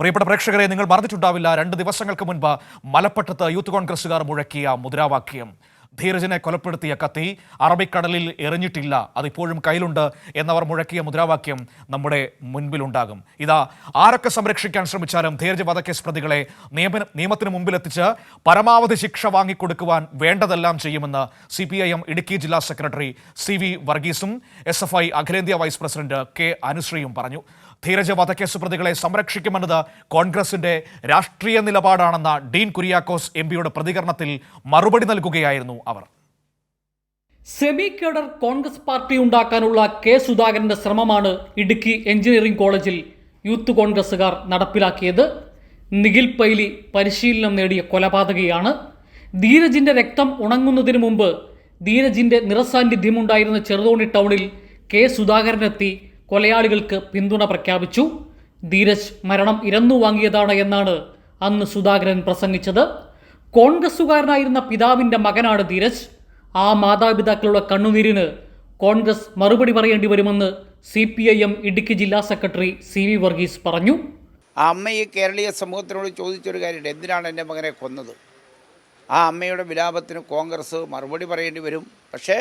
പ്രിയപ്പെട്ട പ്രേക്ഷകരെ നിങ്ങൾ മറന്നിട്ടുണ്ടാവില്ല രണ്ട് ദിവസങ്ങൾക്ക് മുൻപ് മലപ്പട്ടത്ത് യൂത്ത് കോൺഗ്രസുകാർ മുഴക്കിയ മുദ്രാവാക്യം. ധീരജിനെ കൊലപ്പെടുത്തിയ കത്തി അറബിക്കടലിൽ എറിഞ്ഞിട്ടില്ല അതിപ്പോഴും കയ്യിലുണ്ട് എന്നവർ മുഴക്കിയ മുദ്രാവാക്യം നമ്മുടെ മുൻപിലുണ്ടാകും. ഇതാ ആരൊക്കെ സംരക്ഷിക്കാൻ ശ്രമിച്ചാലും ധീരജ് വധക്കേസ് പ്രതികളെ നിയമന നിയമത്തിന് മുമ്പിലെത്തിച്ച് പരമാവധി ശിക്ഷ വാങ്ങിക്കൊടുക്കുവാൻ വേണ്ടതെല്ലാം ചെയ്യുമെന്ന് C P I M Idukki ജില്ലാ സെക്രട്ടറി സി വി വർഗീസും എസ് എഫ് ഐ അഖിലേന്ത്യാ വൈസ് പ്രസിഡന്റ് കെ അനുശ്രീയും പറഞ്ഞു. ധീരജ് വധക്കേസ് പ്രതികളെ സംരക്ഷിക്കുമെന്നത് കോൺഗ്രസിന്റെ രാഷ്ട്രീയ നിലപാടാണെന്ന ഡീൻ കുര്യാക്കോസ് എം പിയുടെ പ്രതികരണത്തിൽ മറുപടി നൽകുകയായിരുന്നു അവർ. സെമി കേഡർ കോൺഗ്രസ് പാർട്ടി ഉണ്ടാക്കാനുള്ള കെ സുധാകരന്റെ ശ്രമമാണ് ഇടുക്കി എഞ്ചിനീയറിംഗ് കോളേജിൽ യൂത്ത് കോൺഗ്രസുകാർ നടപ്പിലാക്കിയത്. നിഖിൽ പൈലി പരിശീലനം നേടിയ കൊലപാതകയാണ്. ധീരജിന്റെ രക്തം ഉണങ്ങുന്നതിന് മുമ്പ് ധീരജിന്റെ നിറസാന്നിധ്യമുണ്ടായിരുന്ന ചെറുതോണി ടൗണിൽ കെ സുധാകരനെത്തി കൊലയാളികൾക്ക് പിന്തുണ പ്രഖ്യാപിച്ചു. ധീരജ് മരണം ഇരന്നു വാങ്ങിയതാണ് എന്നാണ് അന്ന് സുധാകരൻ പ്രസംഗിച്ചത്. കോൺഗ്രസ്സുകാരനായിരുന്ന പിതാവിന്റെ മകനാണ് ധീരജ്. ആ മാതാപിതാക്കളുടെ കണ്ണുനീരിന് കോൺഗ്രസ് മറുപടി പറയേണ്ടി വരുമെന്ന് C P I M Idukki ജില്ലാ സെക്രട്ടറി സി വി വർഗീസ് പറഞ്ഞു. ആ ഈ കേരളീയ സമൂഹത്തിനോട് ചോദിച്ചൊരു കാര്യമുണ്ട്. എന്തിനാണ് എന്റെ മകനെ കൊന്നത്? ആ അമ്മയുടെ വിലാപത്തിന് കോൺഗ്രസ് മറുപടി പറയേണ്ടി വരും. പക്ഷേ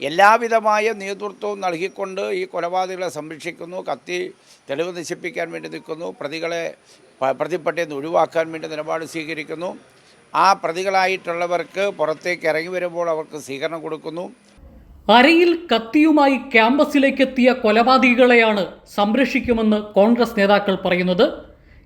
എല്ലാവിധമായ നേതൃത്വവും നൽകിക്കൊണ്ട് ഈ കൊലപാതകളെ സംരക്ഷിക്കുന്നു കത്തി തെളിവ് നശിപ്പിക്കാൻ വേണ്ടി നിൽക്കുന്നു പ്രതികളെ പ- പ്രതിപ്പട്ടിയിൽ നിന്ന് ഒഴിവാക്കാൻ വേണ്ടി നിലപാട് സ്വീകരിക്കുന്നു. ആ പ്രതികളായിട്ടുള്ളവർക്ക് പുറത്തേക്ക് ഇറങ്ങി വരുമ്പോൾ അവർക്ക് സ്വീകരണം കൊടുക്കുന്നു. അരയിൽ കത്തിയുമായി ക്യാമ്പസിലേക്ക് എത്തിയ കൊലപാതകികളെയാണ് സംരക്ഷിക്കുമെന്ന് കോൺഗ്രസ് നേതാക്കൾ പറയുന്നത്.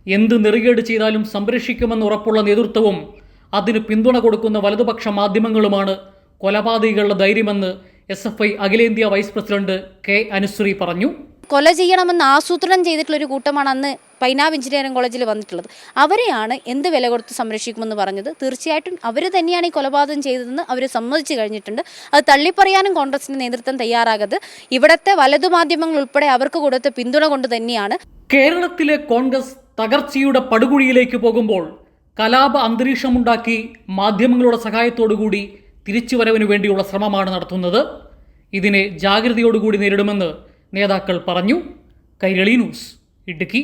എന്ത് നെറികേട് ചെയ്താലും സംരക്ഷിക്കുമെന്ന് ഉറപ്പുള്ള നേതൃത്വവും അതിന് പിന്തുണ കൊടുക്കുന്ന വലതുപക്ഷ മാധ്യമങ്ങളുമാണ് കൊലപാതകികളുടെ ധൈര്യമെന്ന് എസ് എഫ് ഐ അഖിലേന്ത്യാ വൈസ് പ്രസിഡന്റ് കെ അനുശ്രീ പറഞ്ഞു. കൊല ചെയ്യണമെന്ന് ആസൂത്രണം ചെയ്തിട്ടുള്ള ഒരു കൂട്ടമാണ് അന്ന് പൈനാവ് എഞ്ചിനീയറിംഗ് കോളേജിൽ വന്നിട്ടുള്ളത്. അവരെയാണ് എന്ത് വില കൊടുത്ത് സംരക്ഷിക്കുമെന്ന് പറഞ്ഞത്? തീർച്ചയായിട്ടും അവർ തന്നെയാണ് ഈ കൊലപാതകം ചെയ്തതെന്ന് അവർ സമ്മതിച്ചു കഴിഞ്ഞിട്ടുണ്ട്. അത് തള്ളിപ്പറയാനും കോൺഗ്രസിന്റെ നേതൃത്വം തയ്യാറാകത് ഇവിടത്തെ വലതു മാധ്യമങ്ങൾ ഉൾപ്പെടെ അവർക്ക് കൊടുത്ത പിന്തുണ കൊണ്ട് തന്നെയാണ്. കേരളത്തിലെ കോൺഗ്രസ് തകർച്ചയുടെ പടുകുഴിയിലേക്ക് പോകുമ്പോൾ കലാപ അന്തരീക്ഷമുണ്ടാക്കി മാധ്യമങ്ങളുടെ സഹായത്തോടുകൂടി തിരിച്ചുവരവിനു വേണ്ടിയുള്ള ശ്രമമാണ് നടത്തുന്നത്. ഇതിനെ ജാഗ്രതയോടുകൂടി നേരിടുമെന്ന് നേതാക്കൾ പറഞ്ഞു. കൈരളി ന്യൂസ് ഇടുക്കി.